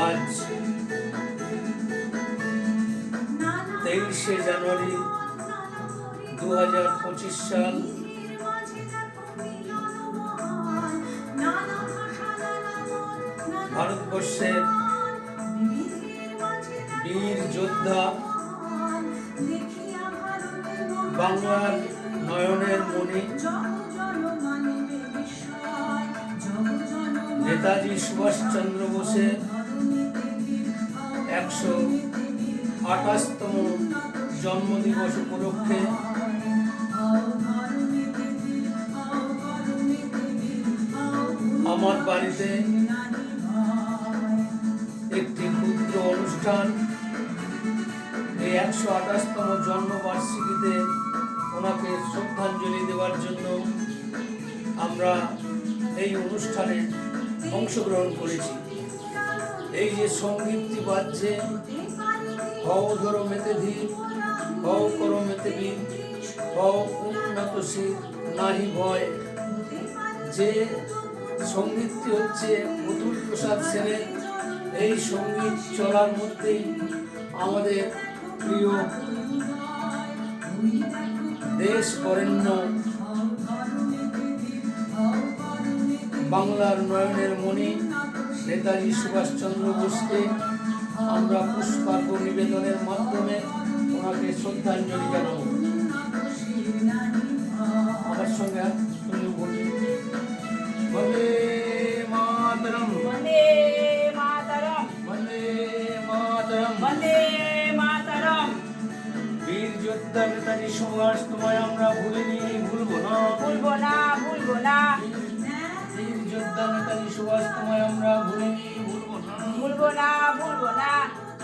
আজ তেইশে জানুয়ারি দু হাজার পঁচিশ সাল ভারতবর্ষের বীর যোদ্ধা বাংলার নয়নের মণি নেতাজি সুভাষচন্দ্র বোসের একশো আঠাশতম জন্মদিবস উপলক্ষে আমার বাড়িতে একটি ক্ষুদ্র অনুষ্ঠান। এই একশো আঠাশতম জন্মবার্ষিকীতে ওনাকে শ্রদ্ধাঞ্জলি দেওয়ার জন্য আমরা এই অনুষ্ঠানে অংশগ্রহণ করেছি। এই যে সঙ্গীতটি বাজছে, হও ধরো মেতে ধীর, হও করো মেতে বীর, হও উন্নত শীত নাহি ভয়। যে সঙ্গীতটি হচ্ছে অতুল প্রসাদ সেনের, এই সংগীত চলার মধ্যেই আমাদের প্রিয় দেশ বরেণ্য বাংলার নয়নের মণি নেতাজি সুভাষচন্দ্র বোসকে আমরা পুষ্পার্ঘ নিবেদনের মাধ্যমে ওনাকে শ্রদ্ধাঞ্জলি জানাব। আমার সঙ্গে তুমি বলবে বলে মাতরম। বলে মাতরম। বলে মাতরম। বলে মাতরম। বীর যোদ্ধা নেতাজি সুভাষ তোমায় আমরা ভুলিনি ভুলব উদ্যানকারী সুভাষ তোমায় আমরা ভুলে ভুলবো না। ভুলবো না ভুলবো না।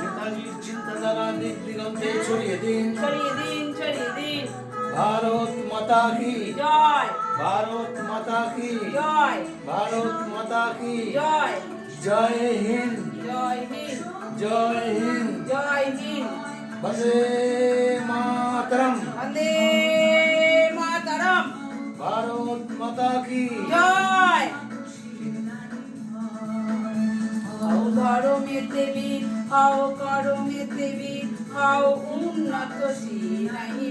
নেতাজির চিন্তাধারা দিক দিগন্তে ছড়িয়ে দিন। ছড়িয়ে দিন ছড়িয়ে দিন। ভারত মাতা কি? জয়। ভারত মাতা কি? জয়। ভারত মাতা কি? জয়। জয় হিন্দ। জয় হিন্দ। জয় হিন্দ। জয় হিন্দ। বন্দে মাতরম। বন্দে মাতরম। ভারত মাতা কি? জয়। বীর হাও করো মেতে বীর হাও উন্নত ভয়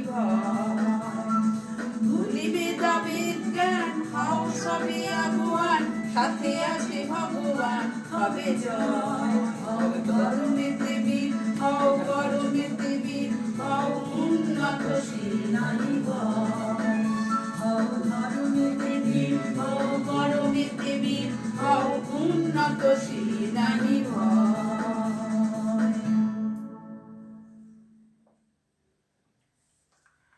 ভুলিবে যাবে জ্ঞান, হাও সবে আগুয়ান, সাথে আসে ভগবান, হবে জয়। মেতে বীর হাও করো মেতে হাও উন্নত নাই ভয়